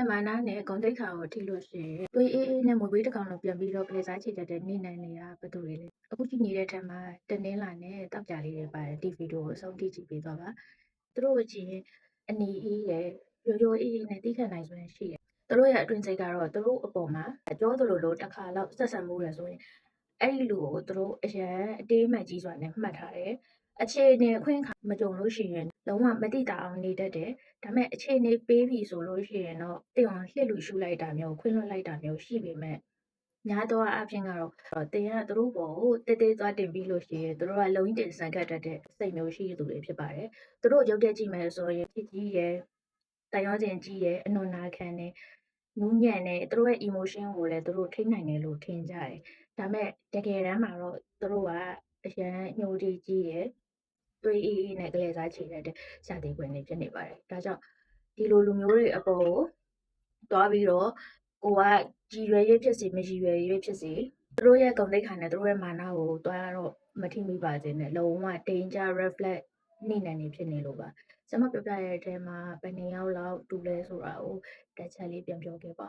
ရဲ့မာနနဲ့ဂုဏ်သိက္ခာကိုထိလို့ရှိရင်သွေးအေးအေးနဲ့မွေးဘေးတစ်ကောင်လုံးပြန်ပြီးတော့ကလေးစားချေတတ်တဲ့နေနိုင်နေတာဘယ်သူတွေလဲအခုကြည့်နေတဲ့ထက်မှာတနင်္လာနဲ့တောက်ကြလေးတွေပါတယ်ဒီဗီဒီယိုကိုအဆုံးထိကြည့်ပေးသွားပါသူတို့ကိုကြည့်ရင်အနီအေးရဲ့ရိုးရိုးအေးအေးနဲ့တိခတ်နိုင်စွမ်းရှိတယ်သူတို့ရဲ့အတွင်စိတ်ကတော့သူတို့အပေါ်မှာကြောသလိုလိုတစ်ခါတော့ဆက်ဆံမှုရယ်ဆိုရင်အဲ့ဒီလူကိုသူတို့အရန်အတေးမှန်ကြီးစွာနဲ့မှတ်ထားတယ် အခြေအနေအခွင့်အခါမကြုံလို့ရှိရင်လုံးဝမတိတာအောင်နေတတ်တယ်ဒါပေမဲ့အခြေအနေပေးပြီဆိုလို့ရှိရင်တော့တင်အောင်လှစ်လူရှုလိုက်တာမျိုးခွင့်လွှတ်လိုက်တာမျိုးရှိပေမဲ့ညာတော့အဖြစ်ကတော့တင်ရသူတို့ဘောကိုတေးသေးသွားတင်ပြီးလို့ရှိရင်သူတို့ကလုံကြီးတင်ဆန်ခတ်တတ်တဲ့စိတ်မျိုးရှိသူတွေဖြစ်ပါတယ်သူတို့ရုပ်တက်ကြည့်မယ်ဆိုရင်ကြည်ကြီးရယ်တန်ရောစင်ကြီးရယ်အနွန်နာခံတယ်နူးညံ့တယ်သူတို့ရဲ့ emotion ကိုလည်းသူတို့ထိနိုင်တယ်လို့ထင်ကြတယ်ဒါပေမဲ့တကယ်တမ်းမှာတော့သူတို့ကအရန်ညှို့တီးကြီးရယ် တွေးအေးအေးနဲ့ကလေးစားချေတတ်တဲ့စာတီခွင်တွေဖြစ်နေပါတယ်ဒါကြောင့်ဒီလိုလူမျိုးတွေအပေါ်ကိုသွားပြီးတော့ကိုကကြည်ရွယ်ရေးဖြစ်စီမကြည်ရွယ်ရေးဖြစ်စီသူတို့ရဲ့ဂုဏ်သိက္ခာနဲ့သူတို့ရဲ့မာနကိုသွားတော့မထိမိပါစေနဲ့လုံးဝ danger reflect နေနိုင်နေဖြစ်နေလို့ပါကျွန်မပြောပြရတဲ့အထဲမှာဘယ်နှစ်ယောက်လောက်တူလဲဆိုတာကိုတစ်ချက်လေးပြန်ပြောခဲ့ပါဦး